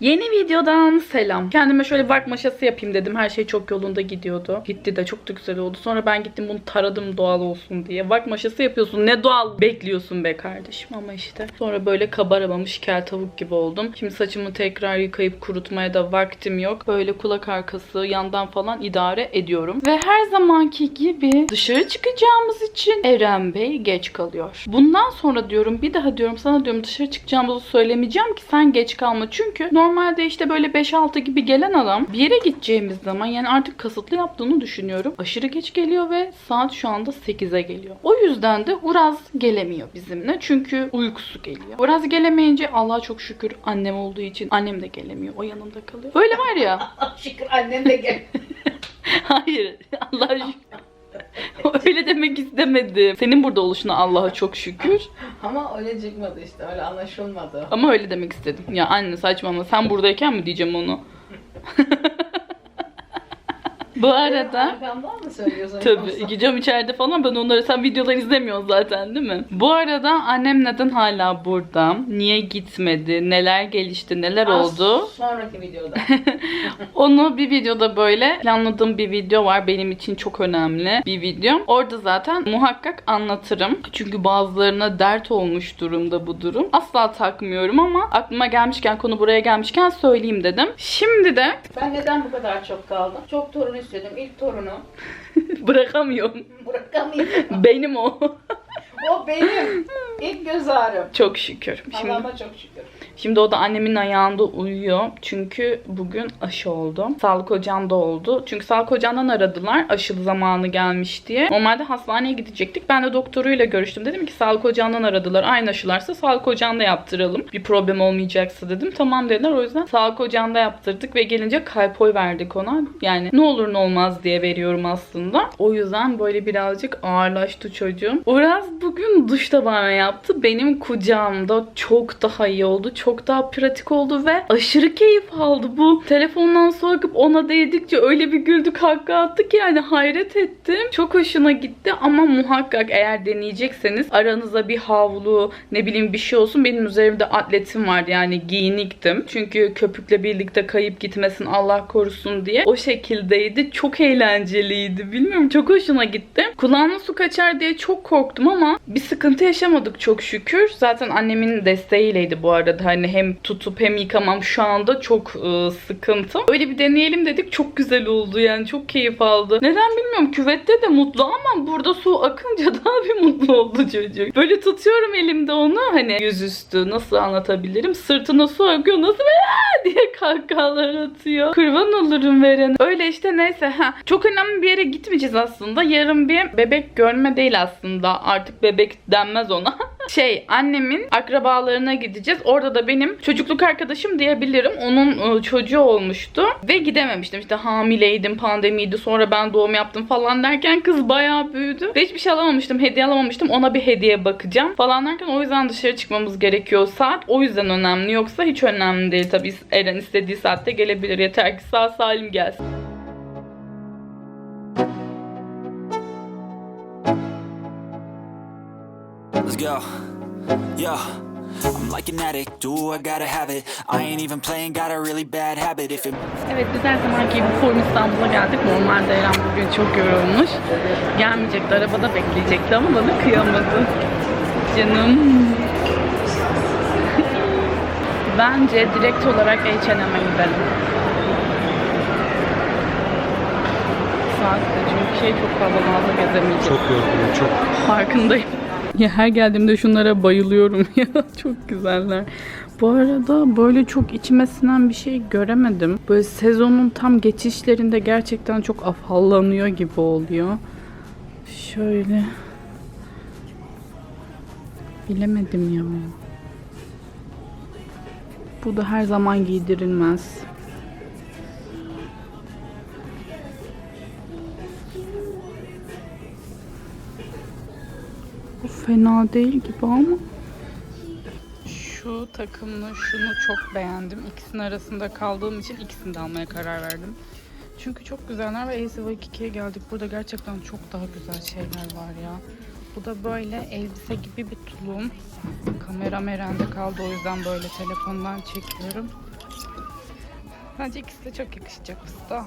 Yeni videodan selam. Kendime şöyle bak maşası yapayım dedim. Her şey çok yolunda gidiyordu. Gitti de çok da güzel oldu. Sonra ben gittim bunu taradım doğal olsun diye. Bak maşası yapıyorsun. Ne doğal bekliyorsun be kardeşim ama işte. Sonra böyle kabaramamış kel tavuk gibi oldum. Şimdi saçımı tekrar yıkayıp kurutmaya da vaktim yok. Böyle kulak arkası yandan falan idare ediyorum. Ve her zamanki gibi dışarı çıkacağımız için Eren Bey geç kalıyor. Bundan sonra diyorum bir daha diyorum sana diyorum dışarı çıkacağımızı söylemeyeceğim ki sen geç kalma. Çünkü normalde işte böyle 5-6 gibi gelen adam bir yere gideceğimiz zaman yani artık kasıtlı yaptığını düşünüyorum. Aşırı geç geliyor ve saat şu anda 8'e geliyor. O yüzden de Uraz gelemiyor bizimle. Çünkü uykusu geliyor. Uraz gelemeyince Allah'a çok şükür annem olduğu için annem de gelemiyor. O yanında kalıyor. Böyle var ya. Şükür annem de gel. Hayır. Allah'a şükür. Öyle demek istemedim. Senin burada oluşuna Allah'a çok şükür. Ama öyle çıkmadı işte öyle anlaşılmadı. Ama öyle demek istedim. Ya anne saçmalama sen buradayken mi diyeceğim onu? Bu arada Arkamdan mı söylüyorsun? Tabii gideceğim içeride falan ben onları sen videoları izlemiyorsun zaten değil mi? Bu arada annem neden hala burada? Niye gitmedi? Neler gelişti? Neler Az oldu? Sonraki videoda. Onu bir videoda böyle planladığım bir video var. Benim için çok önemli bir video. Orada zaten muhakkak anlatırım. Çünkü bazılarına dert olmuş durumda bu durum. Asla takmıyorum ama aklıma gelmişken konu buraya gelmişken söyleyeyim dedim. Şimdi de ben neden bu kadar çok kaldım? Çok torun istedim. İlk torunu. bırakamıyorum. Bırakamıyorum. Benim o. o benim. İlk göz ağrım. Çok şükür. Şimdi Allah'ıma çok şükür. Şimdi o da annemin ayağında uyuyor. Çünkü bugün aşı oldu. Sağlık ocağında oldu. Çünkü sağlık ocağından aradılar aşı zamanı gelmiş diye. Normalde hastaneye gidecektik. Ben de doktoruyla görüştüm. Dedim ki sağlık ocağından aradılar. Aynı aşılarsa sağlık ocağında yaptıralım. Bir problem olmayacaksa dedim. Tamam dediler. O yüzden sağlık ocağında yaptırdık ve gelince kalpoy verdik ona. Yani ne olur ne olmaz diye veriyorum aslında. O yüzden böyle birazcık ağırlaştı çocuğum. Uraz bugün duş tabanı yaptı. Benim kucağımda çok daha iyi oldu. Çok daha pratik oldu ve aşırı keyif aldı bu. Telefondan sokup ona değdikçe öyle bir güldük hakka attık ki yani hayret ettim. Çok hoşuna gitti ama muhakkak eğer deneyecekseniz aranıza bir havlu ne bileyim bir şey olsun. Benim üzerimde atletim vardı yani giyiniktim. Çünkü köpükle birlikte kayıp gitmesin Allah korusun diye. O şekildeydi. Çok eğlenceliydi. Bilmiyorum çok hoşuna gitti. Kulağına su kaçar diye çok korktum ama bir sıkıntı yaşamadık çok şükür. Zaten annemin desteğiyleydi bu arada. Hani hem tutup hem yıkamam şu anda çok e, sıkıntı. Öyle bir deneyelim dedik. Çok güzel oldu yani. Çok keyif aldı. Neden bilmiyorum. Küvette de mutlu ama burada su akınca daha bir mutlu oldu çocuk. Böyle tutuyorum elimde onu. Hani yüzüstü nasıl anlatabilirim? Sırtına su akıyor. Nasıl böyle diye kahkahalar atıyor. Kurban olurum veren. Öyle işte neyse. Ha. Çok önemli bir yere gitmeyeceğiz aslında. Yarın bir bebek görme değil aslında. Artık bebek denmez ona. şey annemin akrabalarına gideceğiz. Orada da benim çocukluk arkadaşım diyebilirim. Onun e, çocuğu olmuştu ve gidememiştim. İşte hamileydim, pandemiydi. Sonra ben doğum yaptım falan derken kız bayağı büyüdü. Ve hiçbir şey alamamıştım. Hediye alamamıştım. Ona bir hediye bakacağım falan derken o yüzden dışarı çıkmamız gerekiyor. Saat o yüzden önemli. Yoksa hiç önemli değil tabii. Eren istediği saatte gelebilir. Yeter ki sağ salim gelsin. Let's go. Yo. I'm like an addict, do I gotta have it. I ain't even playing, got a really bad habit. If it Evet biz her zamanki gibi Forum İstanbul'a geldik. Normalde Eren bugün çok yorulmuş. Gelmeyecekti, arabada bekleyecekti ama bana kıyamadı. Canım. Bence direkt olarak H&M'e gidelim. Saatte çünkü şey çok kalabalık gezemeyeceğiz. Çok yorgunum çok. Farkındayım. Ya her geldiğimde şunlara bayılıyorum ya. Çok güzeller. Bu arada böyle çok içime sinen bir şey göremedim. Böyle sezonun tam geçişlerinde gerçekten çok afallanıyor gibi oluyor. Şöyle. Bilemedim ya. Bu da her zaman giydirilmez. Fena değil gibi ama. Şu takımlı şunu çok beğendim. İkisinin arasında kaldığım için ikisini de almaya karar verdim. Çünkü çok güzeller ve ASV 2'ye geldik. Burada gerçekten çok daha güzel şeyler var ya. Bu da böyle elbise gibi bir tulum. Kamera merende kaldı o yüzden böyle telefondan çekiyorum. Bence ikisi de çok yakışacak usta.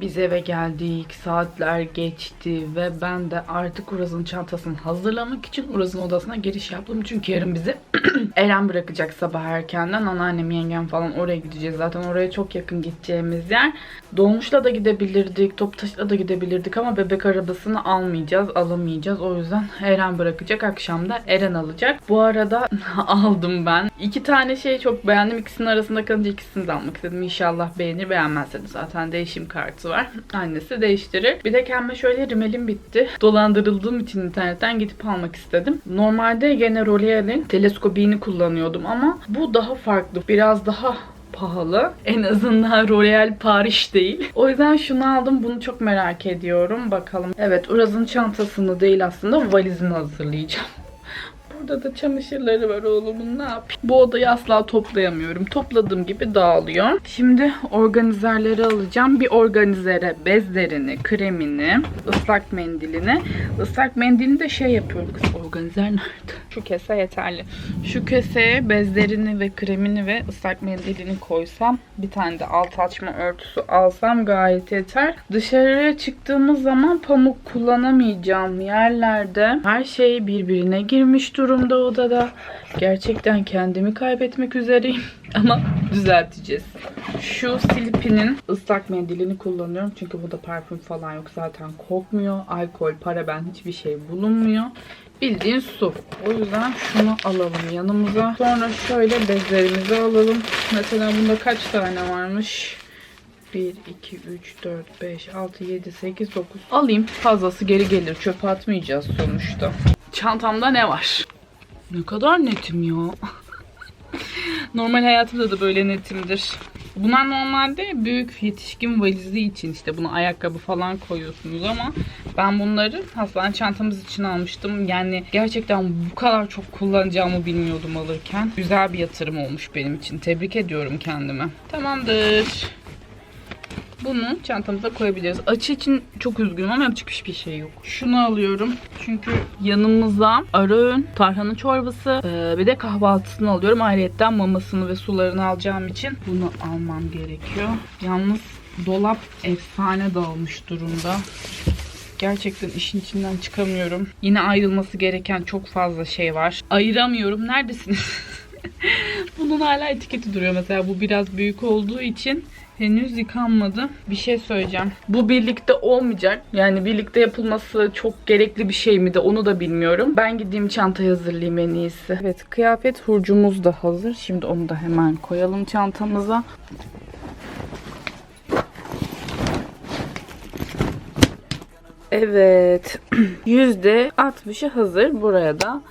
Biz eve geldik, saatler geçti ve ben de artık Uraz'ın çantasını hazırlamak için Uraz'ın odasına giriş yaptım. Çünkü yarın bizi Eren bırakacak sabah erkenden. Anneannem, yengem falan oraya gideceğiz. Zaten oraya çok yakın gideceğimiz yer. Dolmuşla da gidebilirdik, Toptaş'la da gidebilirdik ama bebek arabasını almayacağız, alamayacağız. O yüzden Eren bırakacak. Akşam da Eren alacak. Bu arada aldım ben. İki tane şey çok beğendim. İkisinin arasında kalınca ikisini de almak istedim. İnşallah beğenir. Beğenmezse de zaten değişim kartı var. Annesi değiştirir. Bir de kendime şöyle rimelim bitti. Dolandırıldığım için internetten gidip almak istedim. Normalde gene L'Oreal'in teleskobini kullanıyordum ama bu daha farklı. Biraz daha pahalı. En azından L'Oreal Paris değil. O yüzden şunu aldım. Bunu çok merak ediyorum. Bakalım. Evet Uraz'ın çantasını değil aslında valizini hazırlayacağım. Burada da çamaşırları var oğlumun ne yapayım. Bu odayı asla toplayamıyorum. Topladığım gibi dağılıyor. Şimdi organizerleri alacağım. Bir organizere bezlerini, kremini, ıslak mendilini. Islak mendilini de şey yapıyorum. Kız organizer nerede? Şu kese yeterli. Şu keseye bezlerini ve kremini ve ıslak mendilini koysam bir tane de alt açma örtüsü alsam gayet yeter. Dışarıya çıktığımız zaman pamuk kullanamayacağım yerlerde her şey birbirine girmiş durumda odada. Gerçekten kendimi kaybetmek üzereyim ama düzelteceğiz. Şu Silipi'nin ıslak mendilini kullanıyorum çünkü burada parfüm falan yok zaten kokmuyor. Alkol, paraben hiçbir şey bulunmuyor. Bildiğin su. O yüzden şunu alalım yanımıza. Sonra şöyle bezlerimizi alalım. Mesela bunda kaç tane varmış? 1, 2, 3, 4, 5, 6, 7, 8, 9. Alayım. Fazlası geri gelir. Çöpe atmayacağız sonuçta. Çantamda ne var? Ne kadar netim ya. Normal hayatımda da böyle netimdir. Bunlar normalde büyük yetişkin valizi için işte buna ayakkabı falan koyuyorsunuz ama ben bunları hastane çantamız için almıştım. Yani gerçekten bu kadar çok kullanacağımı bilmiyordum alırken. Güzel bir yatırım olmuş benim için. Tebrik ediyorum kendime. Tamamdır. Bunu çantamıza koyabiliriz. Açı için çok üzgünüm ama yapacak hiçbir şey yok. Şunu alıyorum. Çünkü yanımıza ara öğün, tarhana çorbası, eee, bir de kahvaltısını alıyorum. Ayrıyetten mamasını ve sularını alacağım için bunu almam gerekiyor. Yalnız dolap efsane dağılmış durumda. Gerçekten işin içinden çıkamıyorum. Yine ayrılması gereken çok fazla şey var. Ayıramıyorum. Neredesiniz? Bunun hala etiketi duruyor mesela. Bu biraz büyük olduğu için henüz yıkanmadı. Bir şey söyleyeceğim. Bu birlikte olmayacak. Yani birlikte yapılması çok gerekli bir şey mi de onu da bilmiyorum. Ben gideyim çantayı hazırlayayım en iyisi. Evet kıyafet hurcumuz da hazır. Şimdi onu da hemen koyalım çantamıza. Evet. %60'ı hazır. Buraya da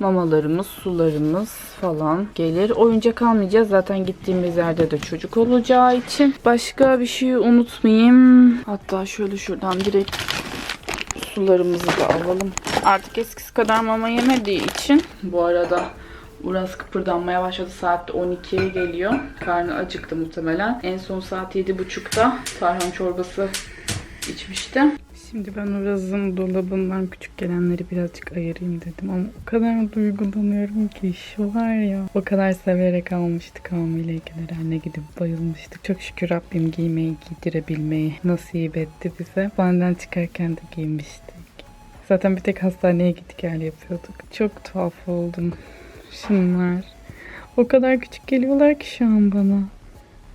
mamalarımız, sularımız falan gelir. Oyuncak almayacağız. Zaten gittiğimiz yerde de çocuk olacağı için. Başka bir şey unutmayayım. Hatta şöyle şuradan direkt sularımızı da alalım. Artık eskisi kadar mama yemediği için bu arada Uras kıpırdanmaya başladı. Saat de 12'ye geliyor. Karnı acıktı muhtemelen. En son saat 7.30'da tarhan çorbası içmişti. Şimdi ben Uraz'ın dolabından küçük gelenleri birazcık ayırayım dedim ama o kadar duygulanıyorum ki şu var ya o kadar severek almıştık hamile anne gidip bayılmıştık. Çok şükür Rabbim giymeyi giydirebilmeyi nasip etti bize. Benden çıkarken de giymiştik. Zaten bir tek hastaneye git gel yapıyorduk. Çok tuhaf oldum. Şunlar. O kadar küçük geliyorlar ki şu an bana.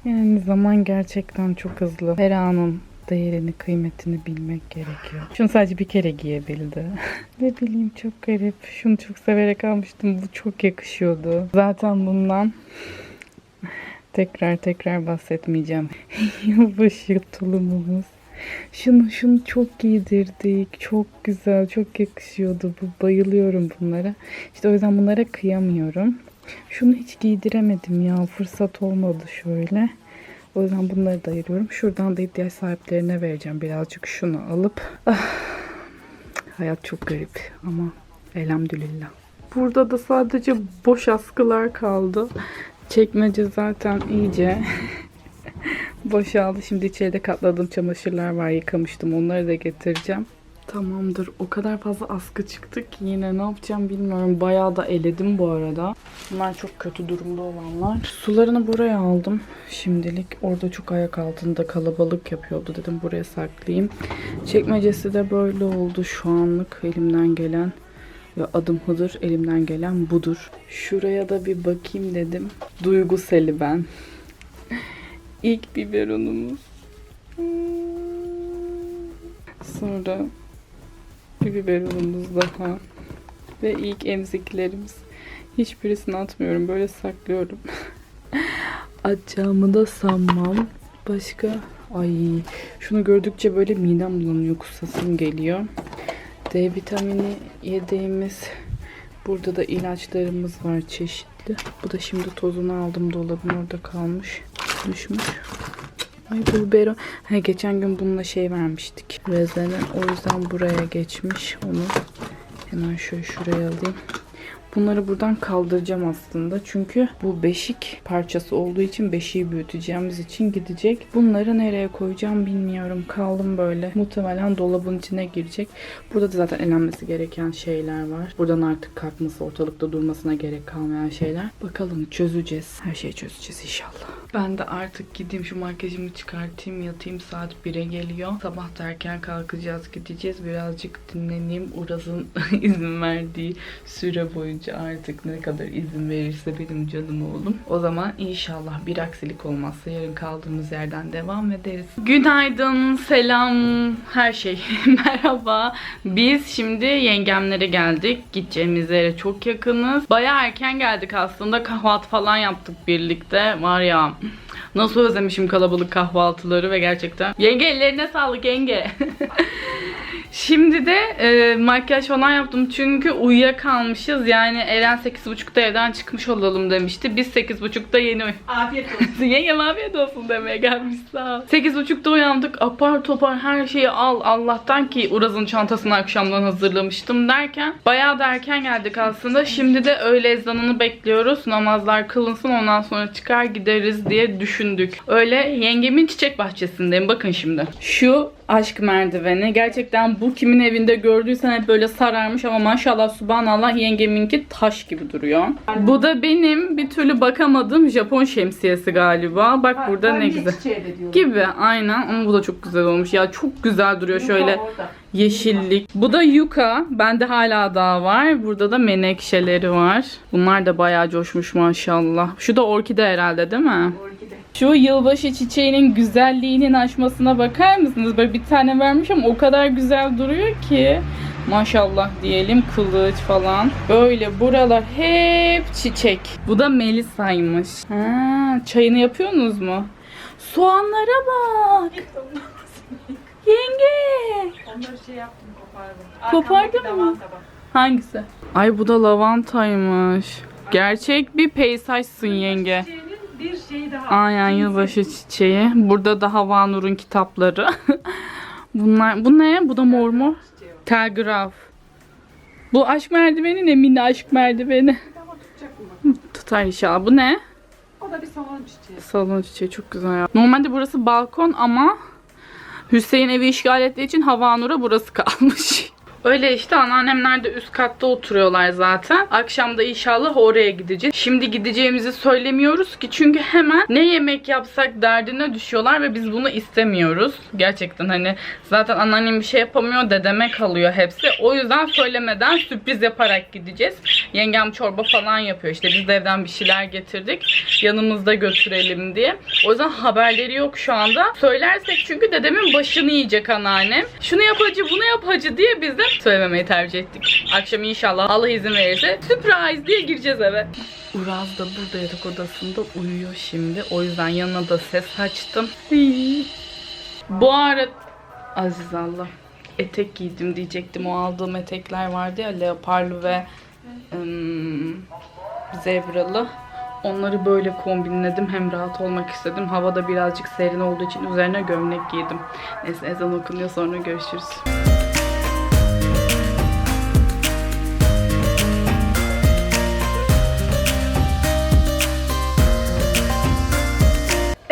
Yani zaman gerçekten çok hızlı. Her anın değerini, kıymetini bilmek gerekiyor. Şunu sadece bir kere giyebildi. ne bileyim çok garip. Şunu çok severek almıştım. Bu çok yakışıyordu. Zaten bundan tekrar tekrar bahsetmeyeceğim. Yılbaşı tulumumuz. Şunu şunu çok giydirdik. Çok güzel, çok yakışıyordu bu. Bayılıyorum bunlara. İşte o yüzden bunlara kıyamıyorum. Şunu hiç giydiremedim ya. Fırsat olmadı şöyle. O yüzden bunları da ayırıyorum. Şuradan da ihtiyaç sahiplerine vereceğim. Birazcık şunu alıp. Ah, hayat çok garip ama elhamdülillah. Burada da sadece boş askılar kaldı. Çekmece zaten iyice boşaldı. Şimdi içeride katladığım çamaşırlar var. Yıkamıştım. Onları da getireceğim. Tamamdır. O kadar fazla askı çıktı ki yine ne yapacağım bilmiyorum. Bayağı da eledim bu arada. Bunlar çok kötü durumda olanlar. Sularını buraya aldım. Şimdilik orada çok ayak altında kalabalık yapıyordu. Dedim buraya saklayayım. Çekmecesi de böyle oldu şu anlık elimden gelen. Ve adım hıdır elimden gelen budur. Şuraya da bir bakayım dedim. Duyguseli ben. İlk biberonumuz. Sonra bir biberonumuz daha. Ve ilk emziklerimiz. Hiçbirisini atmıyorum. Böyle saklıyorum. Atacağımı da sanmam. Başka? Ay şunu gördükçe böyle midem bulanıyor. Kusasım geliyor. D vitamini yediğimiz burada da ilaçlarımız var çeşitli. Bu da şimdi tozunu aldım dolabın orada kalmış. Düşmüş. Ay bu biberon. Ha, geçen gün bununla şey vermiştik. Rezene. O yüzden buraya geçmiş. Onu hemen şöyle şuraya alayım. Bunları buradan kaldıracağım aslında. Çünkü bu beşik parçası olduğu için beşiği büyüteceğimiz için gidecek. Bunları nereye koyacağım bilmiyorum. Kaldım böyle. Muhtemelen dolabın içine girecek. Burada da zaten elenmesi gereken şeyler var. Buradan artık kalkması, ortalıkta durmasına gerek kalmayan şeyler. Bakalım çözeceğiz. Her şeyi çözeceğiz inşallah. Ben de artık gideyim şu makyajımı çıkartayım yatayım. Saat 1'e geliyor. Sabah da erken kalkacağız gideceğiz. Birazcık dinleneyim. Uraz'ın izin verdiği süre boyunca artık ne kadar izin verirse benim canım oğlum. O zaman inşallah bir aksilik olmazsa yarın kaldığımız yerden devam ederiz. Günaydın, selam, her şey. Merhaba. Biz şimdi yengemlere geldik. Gideceğimiz yere çok yakınız. Baya erken geldik aslında. Kahvaltı falan yaptık birlikte. Var ya nasıl özlemişim kalabalık kahvaltıları ve gerçekten. Yenge ellerine sağlık yenge. Şimdi de e, makyaj falan yaptım çünkü uyuyakalmışız. Yani Eren 8.30'da evden çıkmış olalım demişti. Biz 8.30'da yeni uy- Afiyet olsun. Yengem afiyet olsun demeye gelmiş sağ ol. 8.30'da uyandık. Apar topar her şeyi al. Allah'tan ki Uraz'ın çantasını akşamdan hazırlamıştım derken. Bayağı da erken geldik aslında. Şimdi de öğle ezanını bekliyoruz. Namazlar kılınsın ondan sonra çıkar gideriz diye düşündük. Öyle yengemin çiçek bahçesindeyim. Bakın şimdi. Şu aşk merdiveni. Gerçekten bu kimin evinde gördüysen hep böyle sararmış ama maşallah subhanallah yengeminki taş gibi duruyor. Bu da benim bir türlü bakamadığım Japon şemsiyesi galiba. Bak burada ne güzel. Gibi aynen ama bu da çok güzel olmuş. Ya çok güzel duruyor şöyle yeşillik. Bu da yuka. Bende hala daha var. Burada da menekşeleri var. Bunlar da bayağı coşmuş maşallah. Şu da orkide herhalde değil mi? Şu yılbaşı çiçeğinin güzelliğinin açmasına bakar mısınız? Böyle bir tane vermiş ama o kadar güzel duruyor ki. Maşallah diyelim kılıç falan. Böyle buralar hep çiçek. Bu da Melisa'ymış. Ha, çayını yapıyorsunuz mu? Soğanlara bak. Yenge. Onları şey yaptım kopardım. Kopardın mı? Hangisi? Ay bu da lavantaymış. Gerçek bir peyzajsın yenge. Çiçeğinin bir şeyi daha. Aynen yılbaşı çiçeği. Burada da Havanur'un kitapları. Bunlar bu ne? Bu da mor mu? Telgraf. Bu aşk merdiveni ne? Mini aşk merdiveni. Ama tutacak mı bak? Tutar inşallah. Bu ne? O da bir salon çiçeği. Salon çiçeği çok güzel ya. Normalde burası balkon ama Hüseyin evi işgal ettiği için Havanur'a burası kalmış. Öyle işte anneannemler de üst katta oturuyorlar zaten. Akşam da inşallah oraya gideceğiz. Şimdi gideceğimizi söylemiyoruz ki çünkü hemen ne yemek yapsak derdine düşüyorlar ve biz bunu istemiyoruz. Gerçekten hani zaten anneannem bir şey yapamıyor dedeme kalıyor hepsi. O yüzden söylemeden sürpriz yaparak gideceğiz. Yengem çorba falan yapıyor işte biz de evden bir şeyler getirdik. Yanımızda götürelim diye. O yüzden haberleri yok şu anda. Söylersek çünkü dedemin başını yiyecek anneannem. Şunu yap hacı bunu yap hacı diye biz de söylememeyi tercih ettik. Akşam inşallah Allah izin verirse surprise diye gireceğiz eve. Uraz da burada yatak odasında uyuyor şimdi. O yüzden yanına da ses açtım. Bu arada Aziz Allah etek giydim diyecektim. O aldığım etekler vardı ya leoparlı ve ım, zebralı. Onları böyle kombinledim. Hem rahat olmak istedim. Havada birazcık serin olduğu için üzerine gömlek giydim. Neyse ezan okunuyor sonra görüşürüz.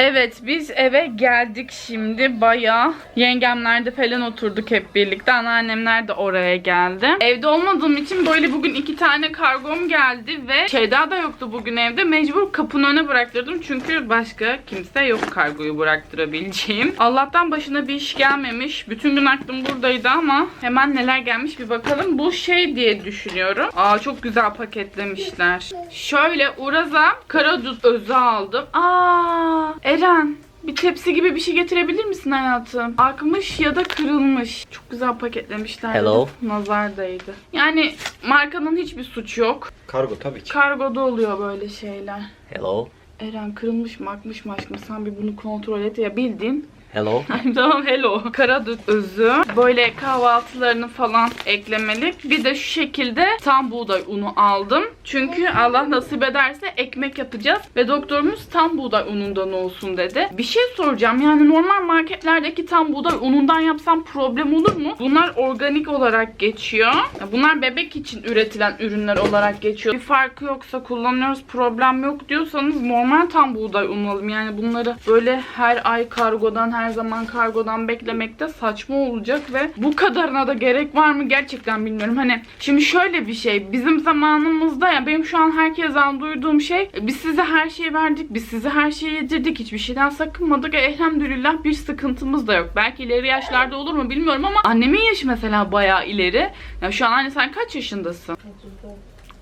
Evet biz eve geldik şimdi baya. Yengemlerde falan oturduk hep birlikte. Anneannemler de oraya geldi. Evde olmadığım için böyle bugün iki tane kargom geldi ve Şeyda da yoktu bugün evde. Mecbur kapının önüne bıraktırdım. Çünkü başka kimse yok kargoyu bıraktırabileceğim. Allah'tan başına bir iş gelmemiş. Bütün gün aklım buradaydı ama hemen neler gelmiş bir bakalım. Bu şey diye düşünüyorum. Aa çok güzel paketlemişler. Şöyle Uraz'a karadut özü aldım. Aa Eren bir tepsi gibi bir şey getirebilir misin hayatım? Akmış ya da kırılmış. Çok güzel paketlemişler. Hello. Nazar değdi. Yani markanın hiçbir suçu yok. Kargo tabii ki. Kargoda oluyor böyle şeyler. Hello. Eren kırılmış mı akmış mı aşkım sen bir bunu kontrol et ya bildiğin Hello. tamam hello. Karadut özü. Böyle kahvaltılarını falan eklemelik. Bir de şu şekilde tam buğday unu aldım. Çünkü Allah nasip ederse ekmek yapacağız. Ve doktorumuz tam buğday unundan olsun dedi. Bir şey soracağım. Yani normal marketlerdeki tam buğday unundan yapsam problem olur mu? Bunlar organik olarak geçiyor. Bunlar bebek için üretilen ürünler olarak geçiyor. Bir farkı yoksa kullanıyoruz problem yok diyorsanız normal tam buğday unu alın. Yani bunları böyle her ay kargodan her zaman kargodan beklemekte saçma olacak ve bu kadarına da gerek var mı gerçekten bilmiyorum. Hani şimdi şöyle bir şey bizim zamanımızda ya benim şu an herkesten duyduğum şey e, biz size her şeyi verdik biz size her şeyi yedirdik hiçbir şeyden sakınmadık E, elhamdülillah bir sıkıntımız da yok. Belki ileri yaşlarda olur mu bilmiyorum ama annemin yaşı mesela bayağı ileri. Ya şu an anne sen kaç yaşındasın?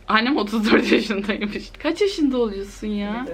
Annem 34 yaşındaymış. Kaç yaşında oluyorsun ya?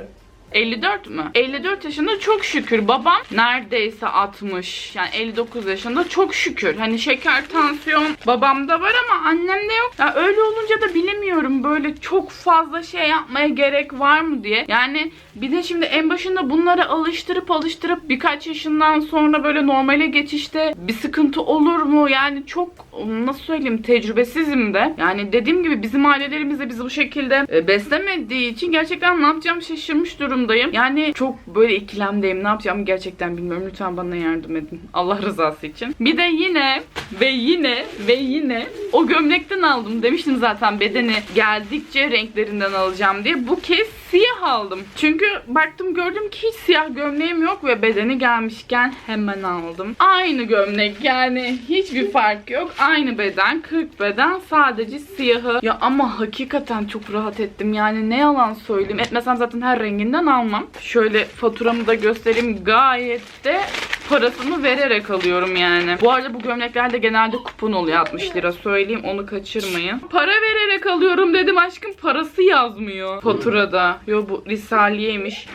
54 mü? 54 yaşında çok şükür. Babam neredeyse 60. Yani 59 yaşında çok şükür. Hani şeker, tansiyon babamda var ama annemde yok. Ya öyle olunca da bilemiyorum böyle çok fazla şey yapmaya gerek var mı diye. Yani bir de şimdi en başında bunları alıştırıp alıştırıp birkaç yaşından sonra böyle normale geçişte bir sıkıntı olur mu? Yani çok nasıl söyleyeyim tecrübesizim de. Yani dediğim gibi bizim ailelerimiz de bizi bu şekilde e, beslemediği için gerçekten ne yapacağım şaşırmış durumdayım. Yani çok böyle ikilemdeyim. Ne yapacağımı gerçekten bilmiyorum. Lütfen bana yardım edin. Allah rızası için. Bir de yine ve yine ve yine o gömlekten aldım. Demiştim zaten bedeni geldikçe renklerinden alacağım diye. Bu kez siyah aldım. Çünkü baktım gördüm ki hiç siyah gömleğim yok ve bedeni gelmişken hemen aldım. Aynı gömlek yani hiçbir fark yok. Aynı beden 40 beden sadece siyahı. Ya ama hakikaten çok rahat ettim. Yani ne yalan söyleyeyim. Etmesem zaten her renginden almam. Şöyle faturamı da göstereyim. Gayet de parasını vererek alıyorum yani. Bu arada bu gömleklerde genelde kupon oluyor 60 lira söyleyeyim onu kaçırmayın. Para vererek alıyorum dedim aşkım parası yazmıyor faturada. Yo bu Risaliye'ymiş.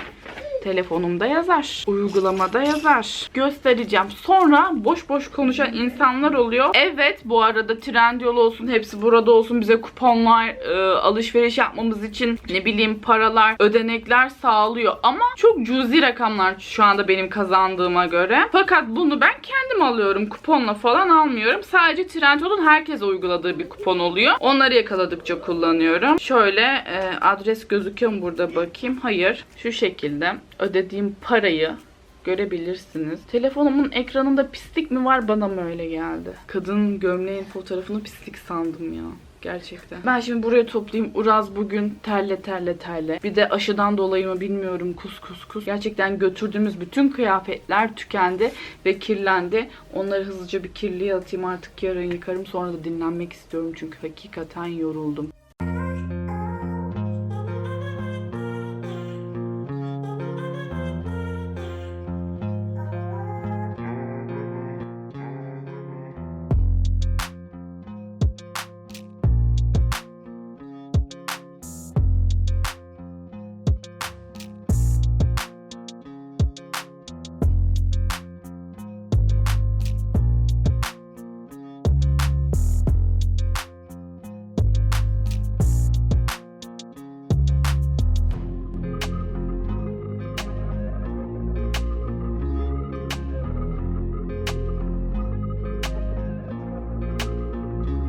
Telefonumda yazar. Uygulamada yazar. Göstereceğim. Sonra boş boş konuşan insanlar oluyor. Evet bu arada Trendyol olsun hepsi burada olsun bize kuponlar e, alışveriş yapmamız için ne bileyim paralar ödenekler sağlıyor. Ama çok cüzi rakamlar şu anda benim kazandığıma göre. Fakat bunu ben kendim alıyorum. Kuponla falan almıyorum. Sadece Trendyol'un herkese uyguladığı bir kupon oluyor. Onları yakaladıkça kullanıyorum. Şöyle e, adres gözüküyor mu burada bakayım. Hayır. Şu şekilde ödediğim parayı görebilirsiniz. Telefonumun ekranında pislik mi var bana mı öyle geldi? Kadın gömleğin fotoğrafını pislik sandım ya. Gerçekten. Ben şimdi buraya toplayayım. Uraz bugün terle terle terle. Bir de aşıdan dolayı mı bilmiyorum kus kus kus. Gerçekten götürdüğümüz bütün kıyafetler tükendi ve kirlendi. Onları hızlıca bir kirliye atayım artık yarın yıkarım. Sonra da dinlenmek istiyorum çünkü hakikaten yoruldum.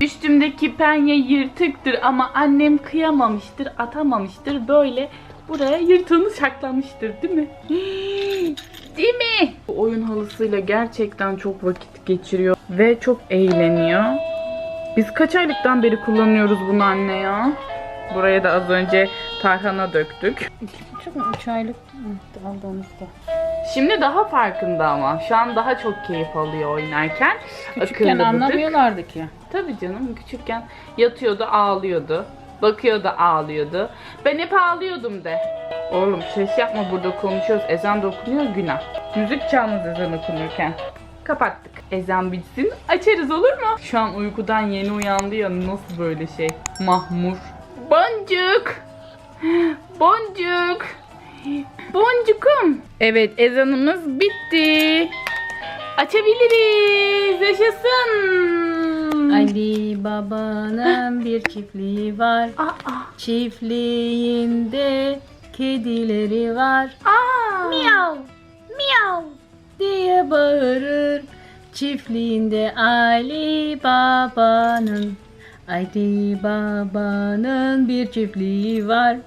Üstümdeki penye yırtıktır ama annem kıyamamıştır, atamamıştır. Böyle buraya yırtığını saklamıştır değil mi? Değil mi? Bu oyun halısıyla gerçekten çok vakit geçiriyor ve çok eğleniyor. Biz kaç aylıktan beri kullanıyoruz bunu anne ya? Buraya da az önce tarhana döktük. Çok 3 aylık aldığımızda. Şimdi daha farkında ama. Şu an daha çok keyif alıyor oynarken. Küçükken Akıllı bıdık. anlamıyorlardı ki. Tabii canım küçükken yatıyordu ağlıyordu. Bakıyordu ağlıyordu. Ben hep ağlıyordum de. Oğlum ses yapma burada konuşuyoruz. Ezan da okunuyor günah. Müzik çalmaz ezan okunurken. Kapattık. Ezan bitsin açarız olur mu? Şu an uykudan yeni uyandı ya nasıl böyle şey? Mahmur. Boncuk. Boncuk. Boncukum. Evet ezanımız bitti. Açabiliriz. Yaşasın. Ali babanın bir çiftliği var. Aa, Çiftliğinde kedileri var. aa. Miyav, miyav diye bağırır. Çiftliğinde Ali babanın, Ali babanın bir çiftliği var.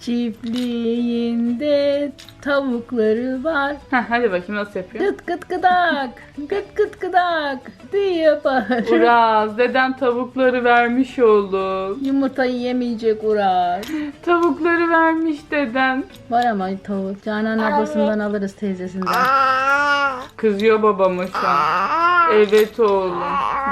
Çiftliğinde tavukları var. Heh, hadi bakayım nasıl yapıyor. Gıt gıt gıdak, gıt gıt gıdak diye bağırır. Uraz, deden tavukları vermiş oğlum. Yumurtayı yemeyecek Uras. Tavukları vermiş deden. Var ama tavuk. Canan ablasından alırız teyzesinden. Kızıyor babama şu an. Evet oğlum.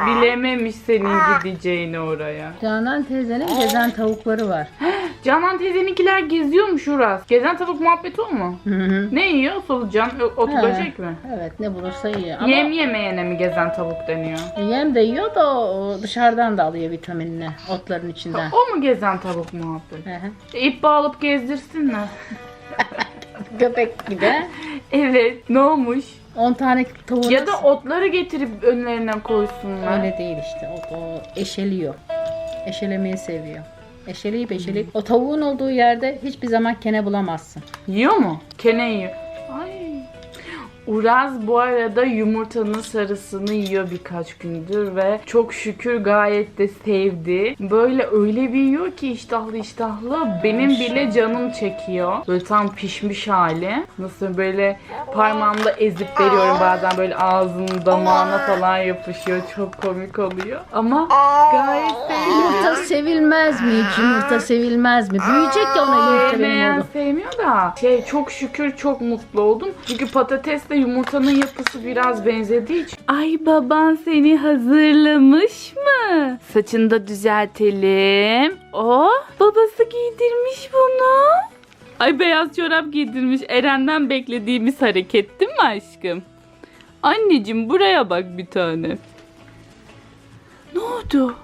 Bilememiş senin gideceğini oraya. Canan teyzenin gezen tavukları var. Canan teyzeninkiler geziyormuş Uraz. Gezen tavuk muhabbeti o mu? Hı hı. Ne yiyor? Solucan, ö- otu He. böcek mi? evet ne bulursa yiyor. Ama Yem yemeyene mi gezen tavuk deniyor? yem de yiyor da o dışarıdan da alıyor vitaminini otların içinden. O mu gezen tavuk muhabbeti? Hı hı. İp bağlayıp gezdirsinler. Köpek gibi. Evet. Ne olmuş? 10 tane tavuğu Ya da otları getirip önlerine koysunlar. öyle değil işte. O, o eşeliyor. Eşelemeyi seviyor. Eşeleyip eşeleyip o tavuğun olduğu yerde hiçbir zaman kene bulamazsın. Yiyor mu? Kene yiyor. Ay. Uraz bu arada yumurtanın sarısını yiyor birkaç gündür ve çok şükür gayet de sevdi. Böyle öyle bir yiyor ki iştahlı iştahlı benim bile canım çekiyor. Böyle tam pişmiş hali. Nasıl böyle parmağımla ezip veriyorum bazen böyle ağzının damağına falan yapışıyor. Çok komik oluyor. Ama gayet seviyor. Yumurta sevilmez mi hiç? Yumurta sevilmez mi? Büyüyecek ya ona yumurta benim Sevmeyen oğlum. sevmiyor da şey çok şükür çok mutlu oldum. Çünkü patatesle yumurtanın yapısı biraz benzediği için. Ay baban seni hazırlamış mı? Saçını da düzeltelim. Oh babası giydirmiş bunu. Ay beyaz çorap giydirmiş. Eren'den beklediğimiz hareket değil mi aşkım? Anneciğim buraya bak bir tane. Ne oldu?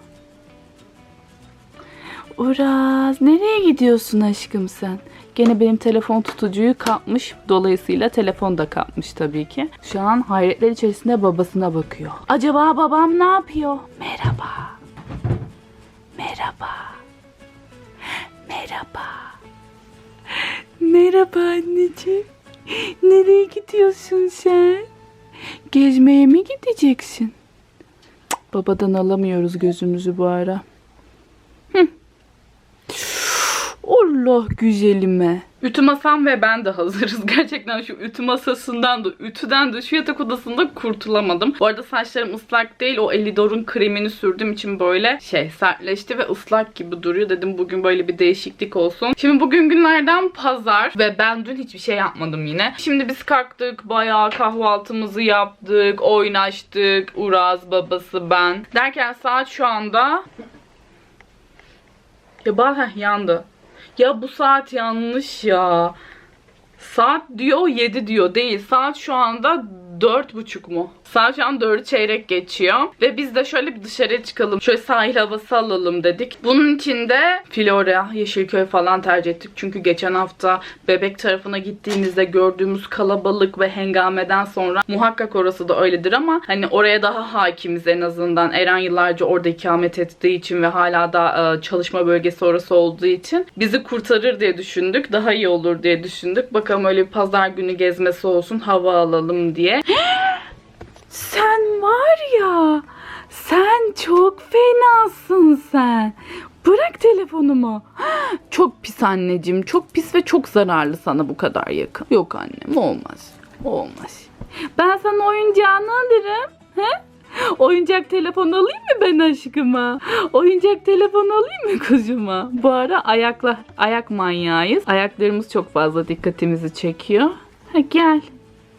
Uraz nereye gidiyorsun aşkım sen? Gene benim telefon tutucuyu kapmış. Dolayısıyla telefon da kapmış tabii ki. Şu an hayretler içerisinde babasına bakıyor. Acaba babam ne yapıyor? Merhaba. Merhaba. Merhaba. Merhaba anneciğim. Nereye gidiyorsun sen? Gezmeye mi gideceksin? Babadan alamıyoruz gözümüzü bu ara. Allah güzelime. Ütü masam ve ben de hazırız. Gerçekten şu ütü masasından da, ütüden de şu yatak odasında kurtulamadım. Bu arada saçlarım ıslak değil. O Elidor'un kremini sürdüğüm için böyle şey sertleşti ve ıslak gibi duruyor. Dedim bugün böyle bir değişiklik olsun. Şimdi bugün günlerden pazar ve ben dün hiçbir şey yapmadım yine. Şimdi biz kalktık bayağı kahvaltımızı yaptık, oynaştık. Uraz babası ben. Derken saat şu anda ya bak heh, yandı. Ya bu saat yanlış ya. Saat diyor 7 diyor değil. Saat şu anda dört buçuk mu? Saat şu an 4 çeyrek geçiyor. Ve biz de şöyle bir dışarıya çıkalım. Şöyle sahil havası alalım dedik. Bunun için de Florya, Yeşilköy falan tercih ettik. Çünkü geçen hafta bebek tarafına gittiğimizde gördüğümüz kalabalık ve hengameden sonra muhakkak orası da öyledir ama hani oraya daha hakimiz en azından. Eren yıllarca orada ikamet ettiği için ve hala da e, çalışma bölgesi orası olduğu için bizi kurtarır diye düşündük. Daha iyi olur diye düşündük. Bakalım öyle bir pazar günü gezmesi olsun hava alalım diye. Sen var ya, sen çok fenasın sen. Bırak telefonumu. Çok pis anneciğim, çok pis ve çok zararlı sana bu kadar yakın. Yok annem, olmaz. Olmaz. Ben sana oyuncağını alırım. He? Oyuncak telefon alayım mı ben aşkıma? Oyuncak telefon alayım mı kuzuma? Bu ara ayaklar, ayak manyağıyız. Ayaklarımız çok fazla dikkatimizi çekiyor. Ha, gel.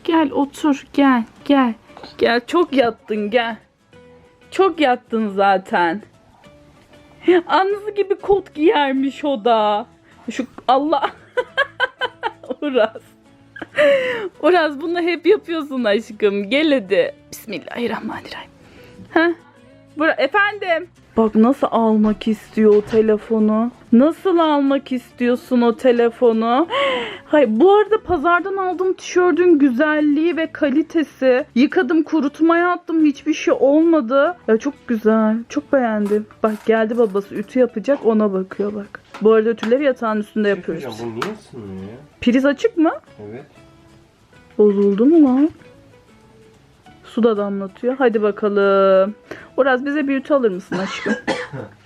Gel otur gel gel. Gel çok yattın gel. Çok yattın zaten. Anlısı gibi kot giyermiş o da. Şu Allah. Uraz. Uraz bunu hep yapıyorsun aşkım. Gel hadi. Bismillahirrahmanirrahim. Heh. Bura efendim. Bak nasıl almak istiyor o telefonu. Nasıl almak istiyorsun o telefonu? Hayır bu arada pazardan aldığım tişörtün güzelliği ve kalitesi. Yıkadım kurutmaya attım hiçbir şey olmadı. Ya çok güzel. Çok beğendim. Bak geldi babası ütü yapacak ona bakıyor bak. Bu arada ütüleri yatağın üstünde yapıyoruz. Hocam bu niye ısınmıyor ya? Priz açık mı? Evet. Bozuldu mu lan? Su da damlatıyor. Hadi bakalım. Oraz bize bir ütü alır mısın aşkım?